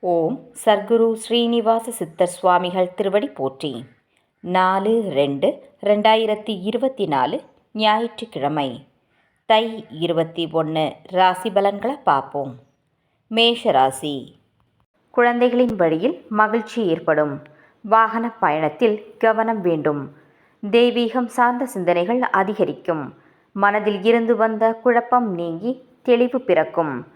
ஓம் சர்க்குரு ஸ்ரீனிவாச சித்தர் சுவாமிகள் திருவடி போற்றி. நாலு ரெண்டு ரெண்டாயிரத்தி இருபத்தி நாலு ஞாயிற்றுக்கிழமை. தை இருபத்தி ஒன்று ராசி பலன்களை பார்ப்போம். மேஷ ராசி. குழந்தைகளின் வழியில் மகிழ்ச்சி ஏற்படும். வாகன பயணத்தில் கவனம் வேண்டும். தெய்வீகம் சார்ந்த சிந்தனைகள் அதிகரிக்கும். மனதில் இருந்து வந்த குழப்பம் நீங்கி தெளிவு பிறக்கும்.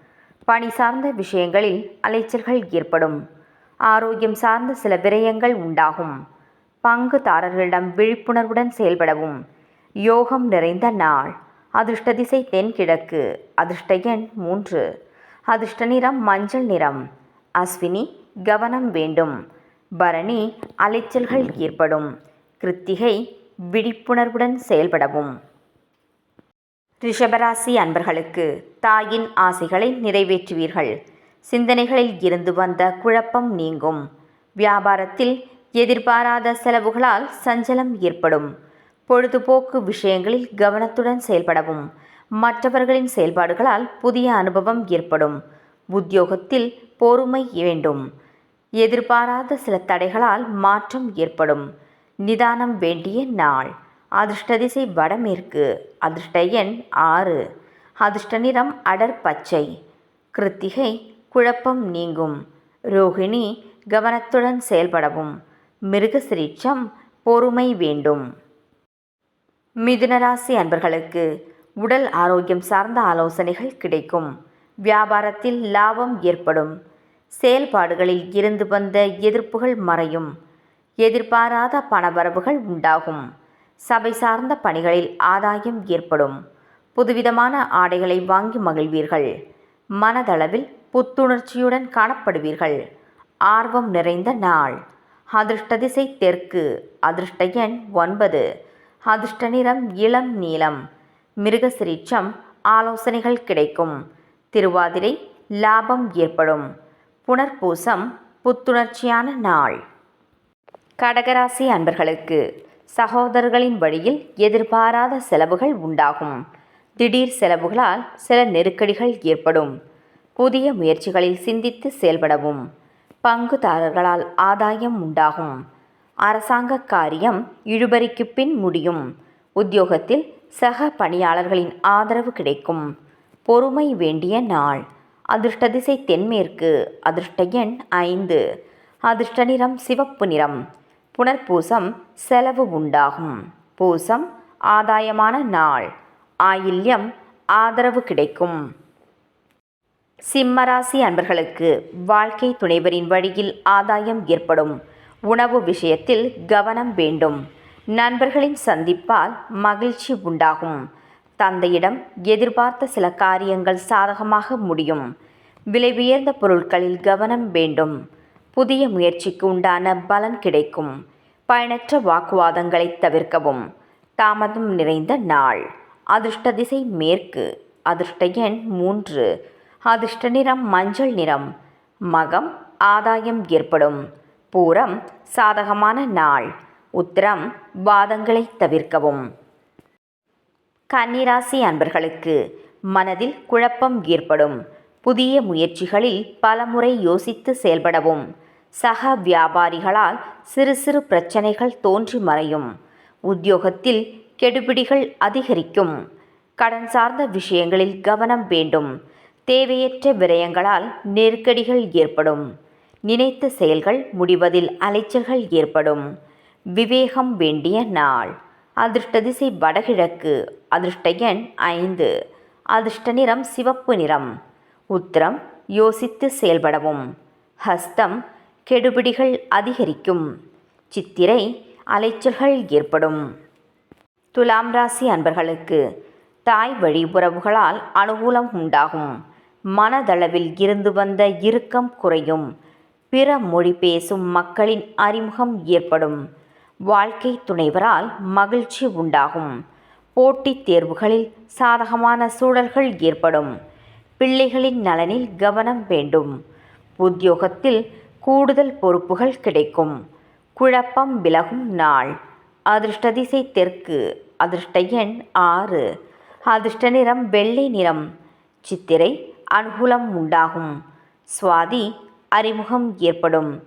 பணி சார்ந்த விஷயங்களில் அலைச்சல்கள் ஏற்படும். ஆரோக்கியம் சார்ந்த சில விரயங்கள் உண்டாகும். பங்குதாரர்களிடம் விழிப்புணர்வுடன் செயல்படவும். யோகம் நிறைந்த நாள். அதிர்ஷ்ட திசை தென்கிழக்கு. அதிர்ஷ்ட எண் மூன்று. அதிர்ஷ்ட நிறம் மஞ்சள் நிறம். அஸ்வினி கவனம் வேண்டும். பரணி அலைச்சல்கள் ஏற்படும். கிருத்திகை விழிப்புணர்வுடன் செயல்படவும். ரிஷபராசி அன்பர்களுக்கு தாயின் ஆசைகளை நிறைவேற்றுவீர்கள். சிந்தனைகளில் இருந்து வந்த குழப்பம் நீங்கும். வியாபாரத்தில் எதிர்பாராத செலவுகளால் சஞ்சலம் ஏற்படும். பொழுதுபோக்கு விஷயங்களில் கவனத்துடன் செயல்படவும். மற்றவர்களின் செயல்பாடுகளால் புதிய அனுபவம் ஏற்படும். உத்தியோகத்தில் பொறுமை வேண்டும். எதிர்பாராத சில தடைகளால் மாற்றம் ஏற்படும். நிதானம் வேண்டிய நாள். அதிர்ஷ்ட திசை வடமேற்கு அதிர்ஷ்ட எண் ஆறு. அதிர்ஷ்ட நிறம் அடர் பச்சை. கிருத்திகை குழப்பம் நீங்கும். ரோகிணி கவனத்துடன் செயல்படவும். மிருகசிரீட்சம் பொறுமை வேண்டும். மிதுனராசி அன்பர்களுக்கு உடல் ஆரோக்கியம் சார்ந்த ஆலோசனைகள் கிடைக்கும். வியாபாரத்தில் லாபம் ஏற்படும். செயல்பாடுகளில் இருந்து வந்த எதிர்ப்புகள் மறையும். எதிர்பாராத பணவரவுகள் உண்டாகும். சபை சார்ந்த பணிகளில் ஆதாயம் ஏற்படும். புதுவிதமான ஆடைகளை வாங்கி மகிழ்வீர்கள். மனதளவில் புத்துணர்ச்சியுடன் காணப்படுவீர்கள். ஆர்வம் நிறைந்த நாள். அதிர்ஷ்ட திசை தெற்கு. அதிர்ஷ்ட எண் ஒன்பது. அதிர்ஷ்ட நிறம் இளம் நீளம். மிருகசிரீச்சம் ஆலோசனைகள் கிடைக்கும். திருவாதிரை லாபம் ஏற்படும். புனர்பூசம் புத்துணர்ச்சியான நாள். கடகராசி அன்பர்களுக்கு சகோதரர்களின் வழியில் எதிர்பாராத செலவுகள் உண்டாகும். திடீர் செலவுகளால் சில நெருக்கடிகள் ஏற்படும். புதிய முயற்சிகளில் சிந்தித்து செயல்படவும். பங்குதாரர்களால் ஆதாயம் உண்டாகும். அரசாங்க காரியம் இழுபறிக்கு பின் முடியும். உத்தியோகத்தில் சக பணியாளர்களின் ஆதரவு கிடைக்கும். பொறுமை வேண்டிய நாள். அதிர்ஷ்ட திசை தென்மேற்கு. அதிர்ஷ்ட எண் ஐந்து. அதிர்ஷ்ட நிறம் சிவப்பு நிறம். புனர்பூசம் செலவு உண்டாகும். பூசம் ஆதாயமான நாள். ஆயில்யம் ஆதரவு கிடைக்கும். சிம்மராசி அன்பர்களுக்கு வாழ்க்கை துணைவரின் வழியில் ஆதாயம் ஏற்படும். உணவு விஷயத்தில் கவனம் வேண்டும். நண்பர்களின் சந்திப்பால் மகிழ்ச்சி உண்டாகும். தந்தையிடம் எதிர்பார்த்த சில காரியங்கள் சாதகமாக முடியும். விலை உயர்ந்த பொருட்களில் கவனம் வேண்டும். புதிய முயற்சிக்கு உண்டான பலன் கிடைக்கும். பயனற்ற வாக்குவாதங்களை தவிர்க்கவும். தாமதம் நிறைந்த நாள். அதிர்ஷ்ட திசை மேற்கு. அதிர்ஷ்ட எண் மூன்று. அதிர்ஷ்ட நிறம் மஞ்சள் நிறம். மகம் ஆதாயம் ஏற்படும். பூரம் சாதகமான நாள். உத்திரம் வாதங்களை தவிர்க்கவும். கன்னிராசி அன்பர்களுக்கு மனதில் குழப்பம் ஏற்படும். புதிய முயற்சிகளில் பலமுறை யோசித்து செயல்படவும். சக வியாபாரிகளால் சிறு சிறு பிரச்சனைகள் தோன்றி மறையும். உத்தியோகத்தில் கெடுபிடிகள் அதிகரிக்கும். கடன் சார்ந்த விஷயங்களில் கவனம் வேண்டும். தேவையற்ற விரயங்களால் நெருக்கடிகள் ஏற்படும். நினைத்த செயல்கள் முடிவதில் அலைச்சல்கள் ஏற்படும். விவேகம் வேண்டிய நாள். அதிர்ஷ்ட திசை வடகிழக்கு. அதிர்ஷ்ட எண் ஐந்து. அதிர்ஷ்ட நிறம் சிவப்பு நிறம். உத்திரம் யோசித்து செயல்படவும். ஹஸ்தம் கெடுபிடிகள் அதிகரிக்கும். சித்திரை அலைச்சல்கள் ஏற்படும். துலாம் ராசி அன்பர்களுக்கு தாய் வழி உறவுகளால் அனுகூலம் உண்டாகும். மனதளவில் இருந்து வந்த இறுக்கம் குறையும். பிற மொழி பேசும் மக்களின் அறிமுகம் ஏற்படும். வாழ்க்கை துணைவரால் மகிழ்ச்சி உண்டாகும். போட்டித் தேர்வுகளில் சாதகமான சூழல்கள் ஏற்படும். பிள்ளைகளின் நலனில் கவனம் வேண்டும். உத்தியோகத்தில் கூடுதல் பொறுப்புகள் கிடைக்கும். குழப்பம் விலகும் நாள். அதிர்ஷ்ட திசை தெற்கு. அதிர்ஷ்ட எண் ஆறு. அதிர்ஷ்ட நிறம் வெள்ளை நிறம். சித்திரை அனுகூலம் உண்டாகும். சுவாதி அறிமுகம் ஏற்படும்.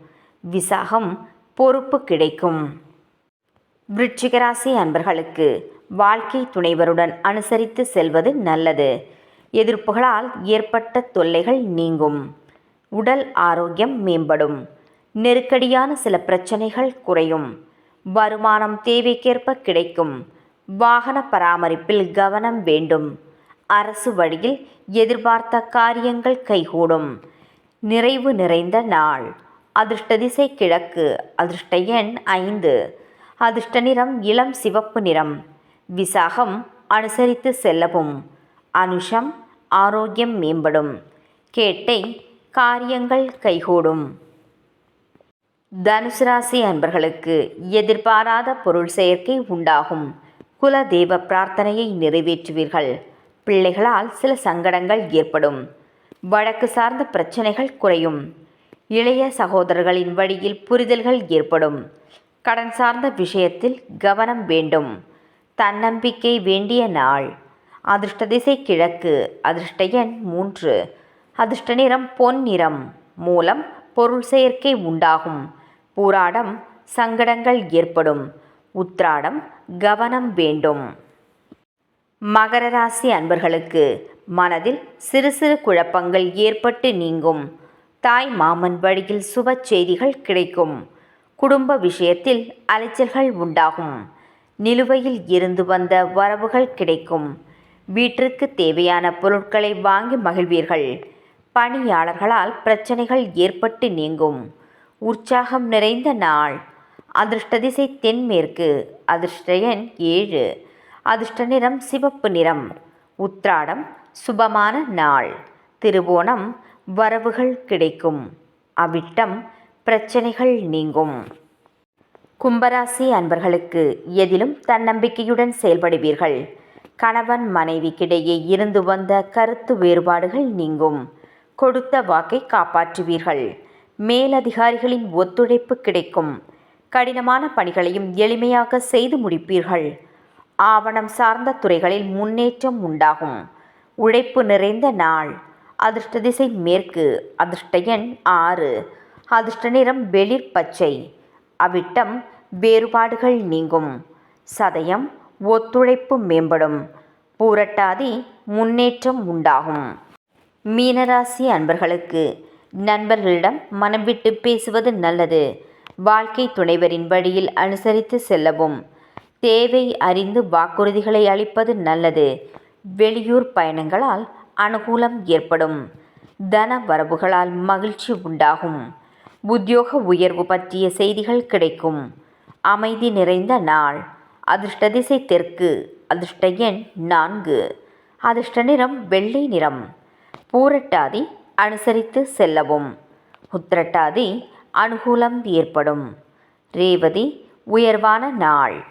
விசாகம் பொறுப்பு கிடைக்கும். விருச்சிகராசி அன்பர்களுக்கு வாழ்க்கை துணைவருடன் அனுசரித்து செல்வது நல்லது. எதிர்ப்புகளால் ஏற்பட்ட தொல்லைகள் நீங்கும். உடல் ஆரோக்கியம் மேம்படும். நெருக்கடியான சில பிரச்சனைகள் குறையும். வருமானம் தேவைக்கேற்ப கிடைக்கும். வாகன பராமரிப்பில் கவனம் வேண்டும். அரசு வழியில் எதிர்பார்த்த காரியங்கள் கைகூடும். நிறைவு நிறைந்த நாள். அதிர்ஷ்ட திசை கிழக்கு. அதிர்ஷ்ட எண் ஐந்து. அதிர்ஷ்ட நிறம் இளம் சிவப்பு நிறம். விசாகம் அனுசரித்து செல்லவும். அனுஷம் ஆரோக்கியம் மேம்படும். கேட்டை காரியங்கள் கைகூடும். தனுசு ராசி அன்பர்களுக்கு எதிர்பாராத பொருள் சேர்க்கை உண்டாகும். குல தெய்வ பிரார்த்தனையை நிறைவேற்றுவீர்கள். பிள்ளைகளால் சில சங்கடங்கள் ஏற்படும். வழக்கு சார்ந்த பிரச்சனைகள் குறையும். இளைய சகோதரர்களின் வழியில் புரிதல்கள் ஏற்படும். கடன் சார்ந்த விஷயத்தில் கவனம் வேண்டும். தன்னம்பிக்கை வேண்டிய நாள். அதிர்ஷ்ட திசை கிழக்கு அதிர்ஷ்ட எண் மூன்று. அதிர்ஷ்ட நிறம் பொன் நிறம். மூலம் பொருள் சேர்க்கை உண்டாகும். பூராடம் சங்கடங்கள் ஏற்படும். உத்ராடம் கவனம் வேண்டும். மகர ராசி அன்பர்களுக்கு மனதில் சிறு சிறு குழப்பங்கள் ஏற்பட்டு நீங்கும். தாய் மாமன் வழியில் சுப செய்திகள் கிடைக்கும். குடும்ப விஷயத்தில் அலைச்சல்கள் உண்டாகும். நிலுவையில் இருந்து வந்த வரவுகள் கிடைக்கும். வீட்டிற்கு தேவையான பொருட்களை வாங்கி மகிழ்வீர்கள். பணியாளர்களால் பிரச்சனைகள் ஏற்பட்டு நீங்கும். உற்சாகம் நிறைந்த நாள். அதிர்ஷ்ட திசை தென்மேற்கு. அதிர்ஷ்ட எண் ஏழு. அதிர்ஷ்ட நிறம் சிவப்பு நிறம். உத்ராடம் சுபமான நாள். திருவோணம் வரவுகள் கிடைக்கும். அவிட்டம் பிரச்சனைகள் நீங்கும். கும்பராசி அன்பர்களுக்கு எதிலும் தன்னம்பிக்கையுடன் செயல்படுவீர்கள். கணவன் மனைவிக்கிடையே இருந்து வந்த கருத்து வேறுபாடுகள் நீங்கும். கொடுத்த வாக்கை காப்பாற்றுவீர்கள். மேலதிகாரிகளின் ஒத்துழைப்பு கிடைக்கும். கடினமான பணிகளையும் எளிமையாக செய்து முடிப்பீர்கள். ஆவணம் சார்ந்த துறைகளில் முன்னேற்றம் உண்டாகும். உழைப்பு நிறைந்த நாள். அதிர்ஷ்ட திசை மேற்கு. அதிர்ஷ்ட எண் ஆறு. அதிர்ஷ்ட நிறம் வெளிர் பச்சை. அவிட்டம் வேறுபாடுகள் நீங்கும். சதயம் ஒத்துழைப்பு மேம்படும். பூரட்டாதி முன்னேற்றம் உண்டாகும். மீனராசி அன்பர்களுக்கு நண்பர்களிடம் மனம் விட்டு பேசுவது நல்லது. வாழ்க்கை துணைவரின் வழியில் அனுசரித்து செல்லவும். தேவை அறிந்து வாக்குறுதிகளை அளிப்பது நல்லது. வெளியூர் பயணங்களால் அனுகூலம் ஏற்படும். தன வரவுகளால் மகிழ்ச்சி உண்டாகும். உத்தியோக உயர்வு பற்றிய செய்திகள் கிடைக்கும். அமைதி நிறைந்த நாள். அதிர்ஷ்ட திசை தெற்கு. அதிர்ஷ்ட எண் நான்கு. அதிர்ஷ்ட நிறம் வெள்ளை நிறம். பூரட்டாதி அனுசரித்து செல்லவும். உத்திரட்டாதி அனுகூலம் ஏற்படும். ரேவதி உயர்வான நாள்.